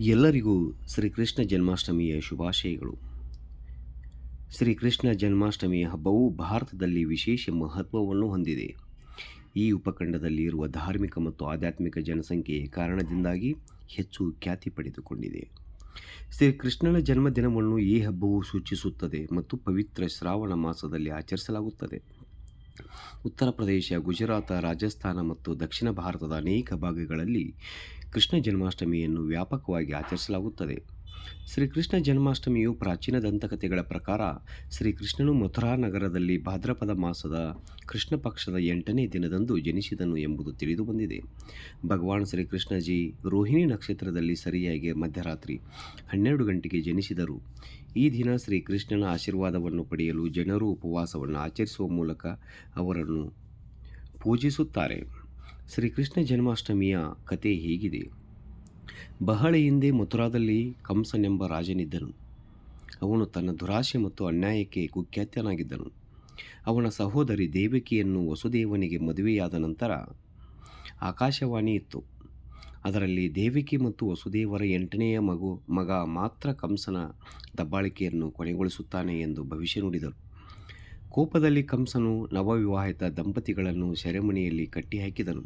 ಎಲ್ಲರಿಗೂ ಶ್ರೀಕೃಷ್ಣ ಜನ್ಮಾಷ್ಟಮಿಯ ಶುಭಾಶಯಗಳು. ಶ್ರೀಕೃಷ್ಣ ಜನ್ಮಾಷ್ಟಮಿಯ ಹಬ್ಬವು ಭಾರತದಲ್ಲಿ ವಿಶೇಷ ಮಹತ್ವವನ್ನು ಹೊಂದಿದೆ. ಈ ಉಪಖಂಡದಲ್ಲಿ ಇರುವ ಧಾರ್ಮಿಕ ಮತ್ತು ಆಧ್ಯಾತ್ಮಿಕ ಜನಸಂಖ್ಯೆಯ ಕಾರಣದಿಂದಾಗಿ ಹೆಚ್ಚು ಖ್ಯಾತಿ ಪಡೆದುಕೊಂಡಿದೆ. ಶ್ರೀಕೃಷ್ಣನ ಜನ್ಮದಿನವನ್ನು ಈ ಹಬ್ಬವು ಸೂಚಿಸುತ್ತದೆ ಮತ್ತು ಪವಿತ್ರ ಶ್ರಾವಣ ಮಾಸದಲ್ಲಿ ಆಚರಿಸಲಾಗುತ್ತದೆ. ಉತ್ತರ ಪ್ರದೇಶ, ಗುಜರಾತ, ರಾಜಸ್ಥಾನ ಮತ್ತು ದಕ್ಷಿಣ ಭಾರತದ ಅನೇಕ ಭಾಗಗಳಲ್ಲಿ ಕೃಷ್ಣ ಜನ್ಮಾಷ್ಟಮಿಯನ್ನು ವ್ಯಾಪಕವಾಗಿ ಆಚರಿಸಲಾಗುತ್ತದೆ. ಶ್ರೀಕೃಷ್ಣ ಜನ್ಮಾಷ್ಟಮಿಯು ಪ್ರಾಚೀನ ದಂತಕಥೆಗಳ ಪ್ರಕಾರ ಶ್ರೀಕೃಷ್ಣನು ಮಥುರಾ ನಗರದಲ್ಲಿ ಭಾದ್ರಪದ ಮಾಸದ ಕೃಷ್ಣ ಪಕ್ಷದ ಎಂಟನೇ ದಿನದಂದು ಜನಿಸಿದನು ಎಂಬುದು ತಿಳಿದು ಬಂದಿದೆ. ಭಗವಾನ್ ಶ್ರೀಕೃಷ್ಣಜಿ ರೋಹಿಣಿ ನಕ್ಷತ್ರದಲ್ಲಿ ಸರಿಯಾಗಿ ಮಧ್ಯರಾತ್ರಿ ಹನ್ನೆರಡು ಗಂಟೆಗೆ ಜನಿಸಿದರು. ಈ ದಿನ ಶ್ರೀಕೃಷ್ಣನ ಆಶೀರ್ವಾದವನ್ನು ಪಡೆಯಲು ಜನರು ಉಪವಾಸವನ್ನು ಆಚರಿಸುವ ಮೂಲಕ ಅವರನ್ನು ಪೂಜಿಸುತ್ತಾರೆ. ಶ್ರೀಕೃಷ್ಣ ಜನ್ಮಾಷ್ಟಮಿಯ ಕತೆ ಹೀಗಿದೆ. ಬಹಳ ಹಿಂದೆ ಮಥುರಾದಲ್ಲಿ ಕಂಸನೆಂಬ ರಾಜನಿದ್ದನು. ಅವನು ತನ್ನ ದುರಾಶೆ ಮತ್ತು ಅನ್ಯಾಯಕ್ಕೆ ಕುಖ್ಯಾತನಾಗಿದ್ದನು. ಅವನ ಸಹೋದರಿ ದೇವಕಿಯನ್ನು ವಸುದೇವನಿಗೆ ಮದುವೆಯಾದ ನಂತರ ಆಕಾಶವಾಣಿ ಇತ್ತು. ಅದರಲ್ಲಿ ದೇವಿಕಿ ಮತ್ತು ವಸುದೇವರ ಎಂಟನೆಯ ಮಗು, ಮಗ ಮಾತ್ರ ಕಂಸನ ದಬ್ಬಾಳಿಕೆಯನ್ನು ಕೊನೆಗೊಳಿಸುತ್ತಾನೆ ಎಂದು ಭವಿಷ್ಯ ನುಡಿದರು. ಕೋಪದಲ್ಲಿ ಕಂಸನು ನವವಿವಾಹಿತ ದಂಪತಿಗಳನ್ನು ಸೆರೆಮನೆಯಲ್ಲಿ ಕಟ್ಟಿಹಾಕಿದನು.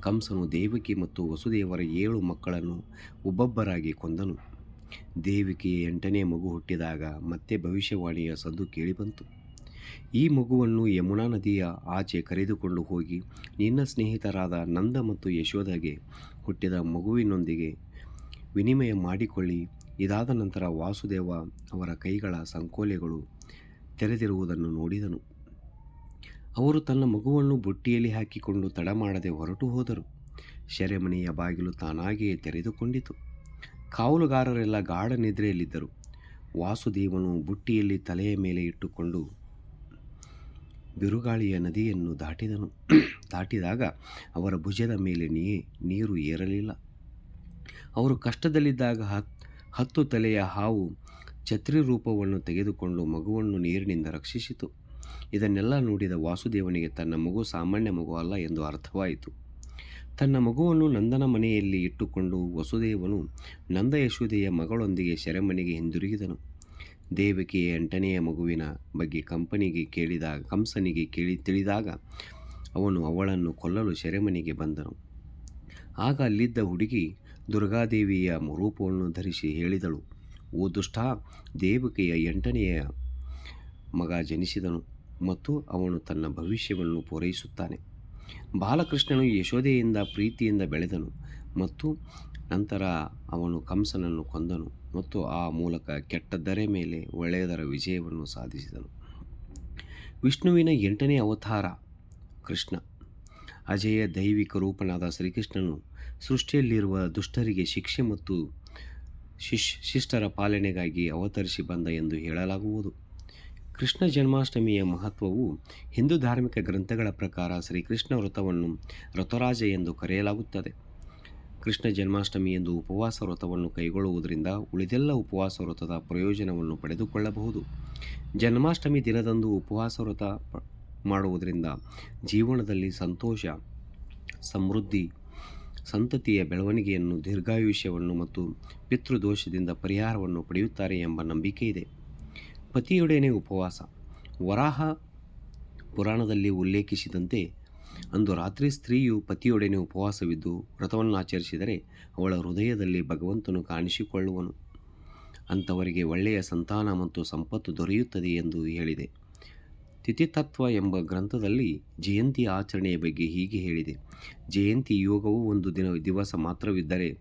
ಕಂಸನು ದೇವಿಕಿ ಮತ್ತು ವಸುದೇವರ ಏಳು ಮಕ್ಕಳನ್ನು ಒಬ್ಬೊಬ್ಬರಾಗಿ ಕೊಂದನು. ದೇವಿಕೆಯ ಎಂಟನೇ ಮಗು ಹುಟ್ಟಿದಾಗ ಮತ್ತೆ ಭವಿಷ್ಯವಾಣಿಯ ಸದ್ದು ಕೇಳಿಬಂತು. ಈ ಮಗುವನ್ನು ಯಮುನಾ ನದಿಯ ಆಚೆ ಕರೆದುಕೊಂಡು ಹೋಗಿ ನಿನ್ನ ಸ್ನೇಹಿತರಾದ ನಂದ ಮತ್ತು ಯಶೋದಗೆ ಹುಟ್ಟಿದ ಮಗುವಿನೊಂದಿಗೆ ವಿನಿಮಯ ಮಾಡಿಕೊಳ್ಳಿ. ಇದಾದ ನಂತರ ವಾಸುದೇವ ಅವರ ಕೈಗಳ ಸಂಕೋಲೆಗಳು ತೆರೆದಿರುವುದನ್ನು ನೋಡಿದನು. ಅವರು ತನ್ನ ಮಗುವನ್ನು ಬುಟ್ಟಿಯಲ್ಲಿ ಹಾಕಿಕೊಂಡು ತಡ ಮಾಡದೆ ಹೊರಟು ಹೋದರು. ಶೆರೆಮನೆಯ ಬಾಗಿಲು ತಾನಾಗಿಯೇ ತೆರೆದುಕೊಂಡಿತು. ಕಾವಲುಗಾರರೆಲ್ಲ ಗಾಢ ನಿದ್ರೆಯಲ್ಲಿದ್ದರು. ವಾಸುದೇವನು ಬುಟ್ಟಿಯಲ್ಲಿ ತಲೆಯ ಮೇಲೆ ಇಟ್ಟುಕೊಂಡು ಬಿರುಗಾಳಿಯ ನದಿಯನ್ನು ದಾಟಿದನು. ದಾಟಿದಾಗ ಅವರ ಭುಜದ ಮೇಲೆ ನೀರು ಏರಲಿಲ್ಲ. ಅವರು ಕಷ್ಟದಲ್ಲಿದ್ದಾಗ ಹತ್, ಹತ್ತು ತಲೆಯ ಹಾವು ಛತ್ರಿ ರೂಪವನ್ನು ತೆಗೆದುಕೊಂಡು ಮಗುವನ್ನು ನೀರಿನಿಂದ ರಕ್ಷಿಸಿತು. ಇದನ್ನೆಲ್ಲ ನೋಡಿದ ವಾಸುದೇವನಿಗೆ ತನ್ನ ಮಗು ಸಾಮಾನ್ಯ ಮಗು ಅಲ್ಲ ಎಂದು ಅರ್ಥವಾಯಿತು. ತನ್ನ ಮಗುವನ್ನು ನಂದನ ಮನೆಯಲ್ಲಿ ಇಟ್ಟುಕೊಂಡು ವಸುದೇವನು ನಂದ ಯಶೋದೆಯ ಮಗಳೊಂದಿಗೆ ಸೆರೆಮನೆಗೆ ಹಿಂದಿರುಗಿದನು. ದೇವಕಿಯ ಎಂಟನೆಯ ಮಗುವಿನ ಬಗ್ಗೆ ಕಂಪನಿಗೆ ಕೇಳಿದಾಗ, ಕಂಸನಿಗೆ ಕೇಳಿ ತಿಳಿದಾಗ ಅವನು ಅವಳನ್ನು ಕೊಲ್ಲಲು ಸೆರೆಮನೆಗೆ ಬಂದನು. ಆಗ ಅಲ್ಲಿದ್ದ ಹುಡುಗಿ ದುರ್ಗಾದೇವಿಯ ರೂಪವನ್ನು ಧರಿಸಿ ಹೇಳಿದಳು, ಓ ದುಷ್ಟ, ದೇವಕಿಯ ಎಂಟನೆಯ ಮಗ ಜನಿಸಿದನು ಮತ್ತು ಅವನು ತನ್ನ ಭವಿಷ್ಯವನ್ನು ಪೂರೈಸುತ್ತಾನೆ. ಬಾಲಕೃಷ್ಣನು ಯಶೋದೆಯಿಂದ ಪ್ರೀತಿಯಿಂದ ಬೆಳೆದನು ಮತ್ತು ನಂತರ ಅವನು ಕಂಸನನ್ನು ಕೊಂದನು. ಮತ್ತು ಆ ಮೂಲಕ ಕೆಟ್ಟದ್ದರ ಮೇಲೆ ಒಳ್ಳೆಯದರ ವಿಜಯವನ್ನು ಸಾಧಿಸಿದನು. ವಿಷ್ಣುವಿನ ಎಂಟನೇ ಅವತಾರ ಕೃಷ್ಣ. ಅಜೇಯ ದೈವಿಕ ರೂಪನಾದ ಶ್ರೀಕೃಷ್ಣನು ಸೃಷ್ಟಿಯಲ್ಲಿರುವ ದುಷ್ಟರಿಗೆ ಶಿಕ್ಷೆ ಮತ್ತು ಶಿಶ್, ಶಿಷ್ಟರ ಪಾಲನೆಗಾಗಿ ಅವತರಿಸಿ ಬಂದ ಎಂದು ಹೇಳಲಾಗುವುದು. ಕೃಷ್ಣ ಜನ್ಮಾಷ್ಟಮಿಯ ಮಹತ್ವವು ಹಿಂದೂ ಧಾರ್ಮಿಕ ಗ್ರಂಥಗಳ ಪ್ರಕಾರ ಶ್ರೀಕೃಷ್ಣ ವ್ರತವನ್ನು ವ್ರತರಾಜ ಎಂದು ಕರೆಯಲಾಗುತ್ತದೆ. ಕೃಷ್ಣ ಜನ್ಮಾಷ್ಟಮಿ ಎಂದು ಉಪವಾಸ ವ್ರತವನ್ನು ಕೈಗೊಳ್ಳುವುದರಿಂದ ಉಳಿದೆಲ್ಲ ಉಪವಾಸ ವ್ರತದ ಪ್ರಯೋಜನವನ್ನು ಪಡೆದುಕೊಳ್ಳಬಹುದು. ಜನ್ಮಾಷ್ಟಮಿ ದಿನದಂದು ಉಪವಾಸ ವ್ರತ ಮಾಡುವುದರಿಂದ ಜೀವನದಲ್ಲಿ ಸಂತೋಷ, ಸಮೃದ್ಧಿ, ಸಂತತಿಯ ಬೆಳವಣಿಗೆಯನ್ನು, ದೀರ್ಘಾಯುಷ್ಯವನ್ನು ಮತ್ತು ಪಿತೃದೋಷದಿಂದ ಪರಿಹಾರವನ್ನು ಪಡೆಯುತ್ತಾರೆ ಎಂಬ ನಂಬಿಕೆ ಇದೆ. ಪತಿಯೊಡನೆ ಉಪವಾಸ. ವರಾಹ ಪುರಾಣದಲ್ಲಿ ಉಲ್ಲೇಖಿಸಿದಂತೆ ಅಂದು ರಾತ್ರಿ ಸ್ತ್ರೀಯು ಪತಿಯೊಡನೆ ಉಪವಾಸವಿದ್ದು ವ್ರತವನ್ನು ಆಚರಿಸಿದರೆ ಅವಳ ಹೃದಯದಲ್ಲಿ ಭಗವಂತನು ಕಾಣಿಸಿಕೊಳ್ಳುವನು. ಅಂಥವರಿಗೆ ಒಳ್ಳೆಯ ಸಂತಾನ ಮತ್ತು ಸಂಪತ್ತು ದೊರೆಯುತ್ತದೆ ಎಂದು ಹೇಳಿದೆ. ತಿಥಿತತ್ವ ಎಂಬ ಗ್ರಂಥದಲ್ಲಿ ಜಯಂತಿ ಆಚರಣೆಯ ಬಗ್ಗೆ ಹೀಗೆ ಹೇಳಿದೆ. ಜಯಂತಿ ಯೋಗವು ಒಂದು ದಿನ ದಿವಸ ಮಾತ್ರವಿದ್ದರೆ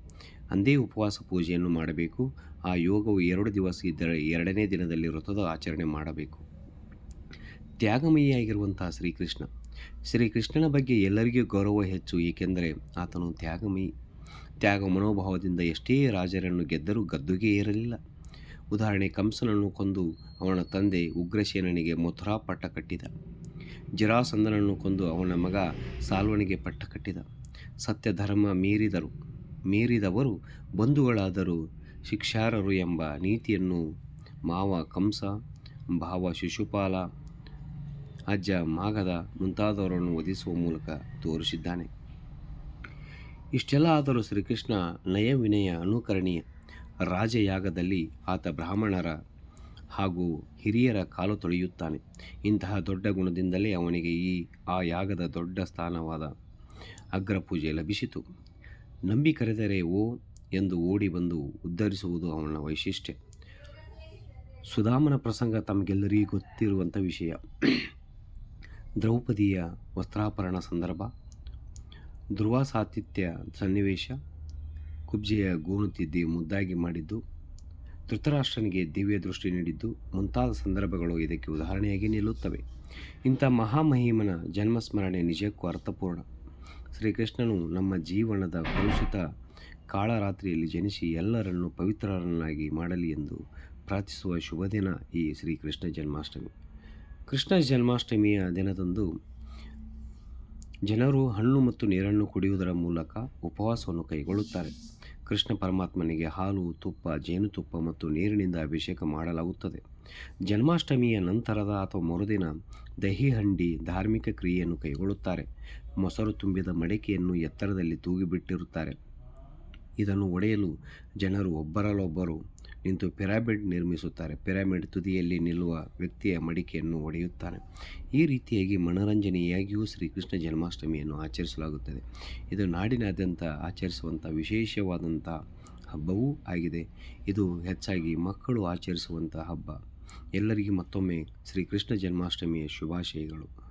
ಅಂದೇ ಉಪವಾಸ ಪೂಜೆಯನ್ನು ಮಾಡಬೇಕು. ಆ ಯೋಗವು ಎರಡು ದಿವಸ ಇದ್ದರೆ ಎರಡನೇ ದಿನದಲ್ಲಿ ವ್ರತದ ಆಚರಣೆ ಮಾಡಬೇಕು. ತ್ಯಾಗಮಯಿಯಾಗಿರುವಂತಹ ಶ್ರೀಕೃಷ್ಣ ಶ್ರೀಕೃಷ್ಣನ ಬಗ್ಗೆ ಎಲ್ಲರಿಗೂ ಗೌರವ ಹೆಚ್ಚು, ಏಕೆಂದರೆ ಆತನು ತ್ಯಾಗಮಿ ತ್ಯಾಗ ಮನೋಭಾವದಿಂದ ಎಷ್ಟೇ ರಾಜರನ್ನು ಗೆದ್ದರೂ ಗದ್ದುಗೆ ಏರಲಿಲ್ಲ. ಉದಾಹರಣೆ, ಕಂಸನನ್ನು ಕೊಂದು ಅವನ ತಂದೆ ಉಗ್ರಸೇನನಿಗೆ ಮಥುರಾ ಪಟ್ಟ ಕಟ್ಟಿದ. ಜರಾಸಂದನನ್ನು ಕೊಂದು ಅವನ ಮಗ ಸಾಲ್ವನಿಗೆ ಪಟ್ಟ ಕಟ್ಟಿದ. ಸತ್ಯ ಧರ್ಮ ಮೀರಿದರು, ಮೀರಿದವರು ಬಂಧುಗಳಾದರೂ ಶಿಕ್ಷಾರರು ಎಂಬ ನೀತಿಯನ್ನು ಮಾವ ಕಂಸ, ಭಾವ ಶಿಶುಪಾಲ ಅಜ್ಜ ಮಾಗದ ಮುಂತಾದವರನ್ನು ವಧಿಸುವ ಮೂಲಕ ತೋರಿಸಿದ್ದಾನೆ. ಇಷ್ಟೆಲ್ಲ ಆದರೂ ಶ್ರೀಕೃಷ್ಣ ನಯವಿನಯ ಅನುಕರಣೀಯ ರಾಜಯಾಗದಲ್ಲಿ ಆತ ಬ್ರಾಹ್ಮಣರ ಹಾಗೂ ಹಿರಿಯರ ಕಾಲು ತೊಳೆಯುತ್ತಾನೆ. ಇಂತಹ ದೊಡ್ಡ ಗುಣದಿಂದಲೇ ಅವನಿಗೆ ಈ, ಆ ಯಾಗದ ದೊಡ್ಡ ಸ್ಥಾನವಾದ ಅಗ್ರಪೂಜೆ ಲಭಿಸಿತು. ನಂಬಿ ಕರೆದರೆ ಓ ಎಂದು ಓಡಿ ಬಂದು ಉದ್ಧರಿಸುವುದು ಅವನ ವೈಶಿಷ್ಟ್ಯ. ಸುಧಾಮನ ಪ್ರಸಂಗ ತಮಗೆಲ್ಲರಿಗೂ ಗೊತ್ತಿರುವಂಥ ವಿಷಯ. ದ್ರೌಪದಿಯ ವಸ್ತ್ರಾಪರಣ ಸಂದರ್ಭ, ಧ್ರುವಾಸಾತಿಥ್ಯ ಸನ್ನಿವೇಶ, ಕುಬ್ಜೆಯ ಗೋಣು ತಿದ್ದಿ ಮುದ್ದಾಗಿ ಮಾಡಿದ್ದು, ಧೃತರಾಷ್ಟ್ರನಿಗೆ ದಿವ್ಯ ದೃಷ್ಟಿ ನೀಡಿದ್ದು ಮುಂತಾದ ಸಂದರ್ಭಗಳು ಇದಕ್ಕೆ ಉದಾಹರಣೆಯಾಗಿ ನಿಲ್ಲುತ್ತವೆ. ಇಂಥ ಮಹಾಮಹಿಮನ ಜನ್ಮಸ್ಮರಣೆ ನಿಜಕ್ಕೂ ಅರ್ಥಪೂರ್ಣ. ಶ್ರೀಕೃಷ್ಣನು ನಮ್ಮ ಜೀವನದ ಕಲುಷಿತ ಕಾಳರಾತ್ರಿಯಲ್ಲಿ ಜನಿಸಿ ಎಲ್ಲರನ್ನು ಪವಿತ್ರರನ್ನಾಗಿ ಮಾಡಲಿ ಎಂದು ಪ್ರಾರ್ಥಿಸುವ ಶುಭ ದಿನ ಈ ಶ್ರೀಕೃಷ್ಣ ಜನ್ಮಾಷ್ಟಮಿ. ಕೃಷ್ಣ ಜನ್ಮಾಷ್ಟಮಿಯ ದಿನದಂದು ಜನರು ಹಣ್ಣು ಮತ್ತು ನೀರನ್ನು ಕುಡಿಯುವುದರ ಮೂಲಕ ಉಪವಾಸವನ್ನು ಕೈಗೊಳ್ಳುತ್ತಾರೆ. ಕೃಷ್ಣ ಪರಮಾತ್ಮನಿಗೆ ಹಾಲು, ತುಪ್ಪ, ಜೇನುತುಪ್ಪ ಮತ್ತು ನೀರಿನಿಂದ ಅಭಿಷೇಕ ಮಾಡಲಾಗುತ್ತದೆ. ಜನ್ಮಾಷ್ಟಮಿಯ ನಂತರದ ಅಥವಾ ಮರುದಿನ ದಹಿ ಹಂಡಿ ಧಾರ್ಮಿಕ ಕ್ರಿಯೆಯನ್ನು ಕೈಗೊಳ್ಳುತ್ತಾರೆ. ಮೊಸರು ತುಂಬಿದ ಮಡಿಕೆಯನ್ನು ಎತ್ತರದಲ್ಲಿ ತೂಗಿಬಿಟ್ಟಿರುತ್ತಾರೆ. ಇದನ್ನು ಒಡೆಯಲು ಜನರು ಒಬ್ಬರಲ್ಲೊಬ್ಬರು ನಿಂತು ಪಿರಾಮಿಡ್ ನಿರ್ಮಿಸುತ್ತಾರೆ. ಪಿರಾಮಿಡ್ ತುದಿಯಲ್ಲಿ ನಿಲ್ಲುವ ವ್ಯಕ್ತಿಯ ಮಡಿಕೆಯನ್ನು ಒಡೆಯುತ್ತಾನೆ. ಈ ರೀತಿಯಾಗಿ ಮನರಂಜನೆಯಾಗಿಯೂ ಶ್ರೀಕೃಷ್ಣ ಜನ್ಮಾಷ್ಟಮಿಯನ್ನು ಆಚರಿಸಲಾಗುತ್ತದೆ. ಇದು ನಾಡಿನಾದ್ಯಂತ ಆಚರಿಸುವಂಥ ವಿಶೇಷವಾದಂಥ ಹಬ್ಬವೂ ಆಗಿದೆ. ಇದು ಹೆಚ್ಚಾಗಿ ಮಕ್ಕಳು ಆಚರಿಸುವಂಥ ಹಬ್ಬ. ಎಲ್ಲರಿಗೂ ಮತ್ತೊಮ್ಮೆ ಶ್ರೀಕೃಷ್ಣ ಜನ್ಮಾಷ್ಟಮಿಯ ಶುಭಾಶಯಗಳು.